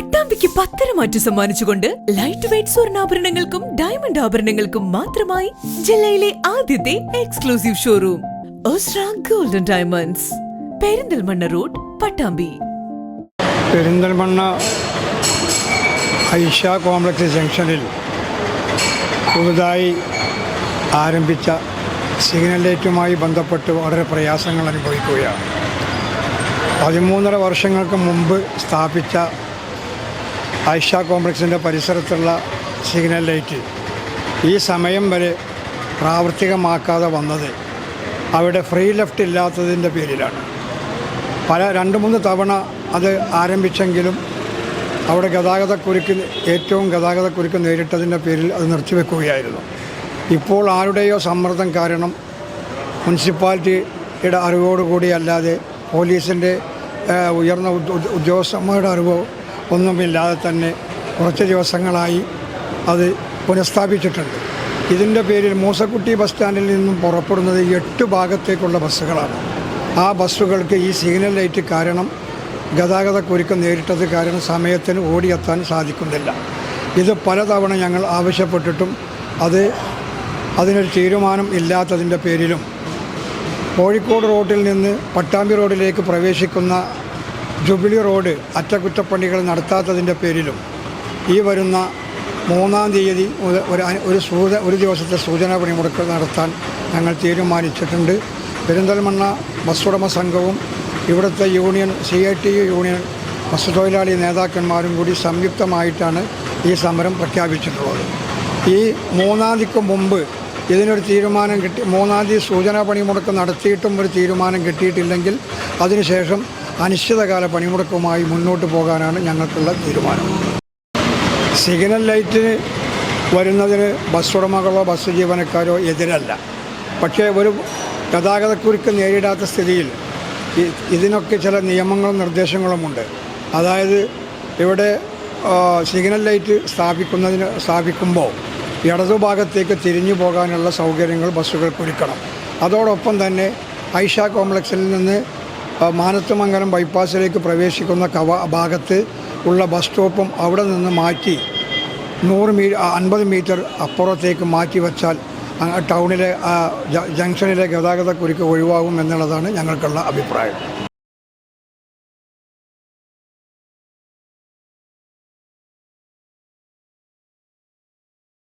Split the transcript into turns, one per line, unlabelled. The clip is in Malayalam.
പട്ടാമ്പിക്ക് പത്തര മാറ്റു സമ്മാനിച്ചുകൊണ്ട് ലൈറ്റ് വെയിറ്റ് സ്വർണാഭരണങ്ങൾക്കും ഡയമണ്ട് ആഭരണങ്ങൾക്കും മാത്രമായി ജില്ലയിലെ ആദ്യത്തെ exclusive showroom Osra golden diamonds Perinthalmanna road Pattambi.
Perinthalmanna Aisha complex ജംഗ്ഷനിൽ പുതുതായി ആരംഭിച്ച സിഗ്നൽ ലൈറ്റുമായി ബന്ധപ്പെട്ട് വളരെ പ്രയാസങ്ങൾ അനുഭവിക്കുകയാണ്. പതിമൂന്നര വർഷങ്ങൾക്ക് മുമ്പ് സ്ഥാപിച്ച ഐഷ കോംപ്ലക്സിന്റെ പരിസരത്തുള്ള സിഗ്നൽ ലൈറ്റ് ഈ സമയം വരെ പ്രാവർത്തികമാക്കാതെ വന്നത് അവിടെ ഫ്രീ ലെഫ്റ്റ് ഇല്ലാത്തതിന്റെ പേരിലാണ്. പല രണ്ട് മൂന്ന് തവണ അത് ആരംഭിച്ചെങ്കിലും അവിടെ ഗതാഗതക്കുരുക്ക് ഏറ്റവും ഗതാഗതക്കുരുക്ക് നേരിട്ടതിന്റെ പേരിൽ അത് നിർത്തിവെക്കുകയായിരുന്നു. ഇപ്പോൾ ആരുടെയോ സമ്മർദ്ദം കാരണം മുനിസിപ്പാലിറ്റിയുടെ അറിവോടുകൂടി അല്ലാതെ പോലീസിന്റെ ഉയർന്ന ഉദ്യോ- ഉദ്യോ- ഉദ്യോഗസ്ഥന്മാരുടെ അറിവോ ഒന്നുമില്ലാതെ തന്നെ കുറച്ച് ദിവസങ്ങളായി അത് പുനഃസ്ഥാപിച്ചിട്ടുണ്ട്. ഇതിന്റെ പേരിൽ മൂസക്കുട്ടി ബസ് സ്റ്റാൻഡിൽ നിന്നും പുറപ്പെടുന്നത് എട്ട് ഭാഗത്തേക്കുള്ള ബസ്സുകളാണ്. ആ ബസ്സുകൾക്ക് ഈ സിഗ്നൽ ലൈറ്റ് കാരണം ഗതാഗതക്കുരുക്കം നേരിട്ടത് കാരണം സമയത്തിന് ഓടിയെത്താൻ സാധിക്കുന്നില്ല. ഇത് പലതവണ ഞങ്ങൾ ആവശ്യപ്പെട്ടിട്ടും അത് അതിനൊരു തീരുമാനം ഇല്ലാത്തതിന്റെ പേരിലും കോഴിക്കോട് റോഡിൽ നിന്ന് പട്ടാമ്പി റോഡിലേക്ക് പ്രവേശിക്കുന്ന ജുബിലി റോഡ് അറ്റകുറ്റപ്പണികൾ നടത്താത്തതിന്റെ പേരിലും ഈ വരുന്ന മൂന്നാം തീയതി ഒരു ഒരു സൂച ഒരു ദിവസത്തെ സൂചനാ പണിമുടക്ക് നടത്താൻ ഞങ്ങൾ തീരുമാനിച്ചിട്ടുണ്ട്. പെരിന്തൽമണ്ണ ബസ് ഉടമ സംഘവും ഇവിടുത്തെ union C I T U union bus തൊഴിലാളി നേതാക്കന്മാരും കൂടി സംയുക്തമായിട്ടാണ് ഈ സമരം പ്രഖ്യാപിച്ചിട്ടുള്ളത്. ഈ മൂന്നാം തീയതിക്ക് മുമ്പ് ഇതിനൊരു തീരുമാനം കിട്ടി മൂന്നാം തീയതി സൂചനാ പണിമുടക്ക് നടത്തിയിട്ടും ഒരു തീരുമാനം കിട്ടിയിട്ടില്ലെങ്കിൽ അതിനുശേഷം അനിശ്ചിതകാല പണിമുടക്കുമായി മുന്നോട്ട് പോകാനാണ് ഞങ്ങൾക്കുള്ള തീരുമാനം. സിഗ്നൽ ലൈറ്റിന് വരുന്നതിന് ബസ് ഉടമകളോ ബസ് ജീവനക്കാരോ എതിരല്ല. പക്ഷേ ഒരു ഗതാഗതക്കുരുക്ക് നേരിടാത്ത സ്ഥിതിയിൽ ഇതിനൊക്കെ ചില നിയമങ്ങളും നിർദ്ദേശങ്ങളുമുണ്ട് അതായത് ഇവിടെ സിഗ്നൽ ലൈറ്റ് സ്ഥാപിക്കുന്നതിന് സ്ഥാപിക്കുമ്പോൾ ഇടതുഭാഗത്തേക്ക് തിരിഞ്ഞു പോകാനുള്ള സൗകര്യങ്ങൾ ബസ്സുകൾക്ക് ഒരുക്കണം. അതോടൊപ്പം തന്നെ ഐഷ കോംപ്ലക്സിൽ നിന്ന് മാനത്തുമംഗലം ബൈപ്പാസിലേക്ക് പ്രവേശിക്കുന്ന കവ ഭാഗത്ത് ഉള്ള ബസ് സ്റ്റോപ്പും അവിടെ നിന്ന് മാറ്റി നൂറ് മീ അൻപത് മീറ്റർ അപ്പുറത്തേക്ക് മാറ്റി വച്ചാൽ ടൗണിലെ ജംഗ്ഷനിലെ ഗതാഗത ഗതാഗതക്കുരുക്ക് ഒഴിവാകും എന്നുള്ളതാണ് ഞങ്ങൾക്കുള്ള അഭിപ്രായം.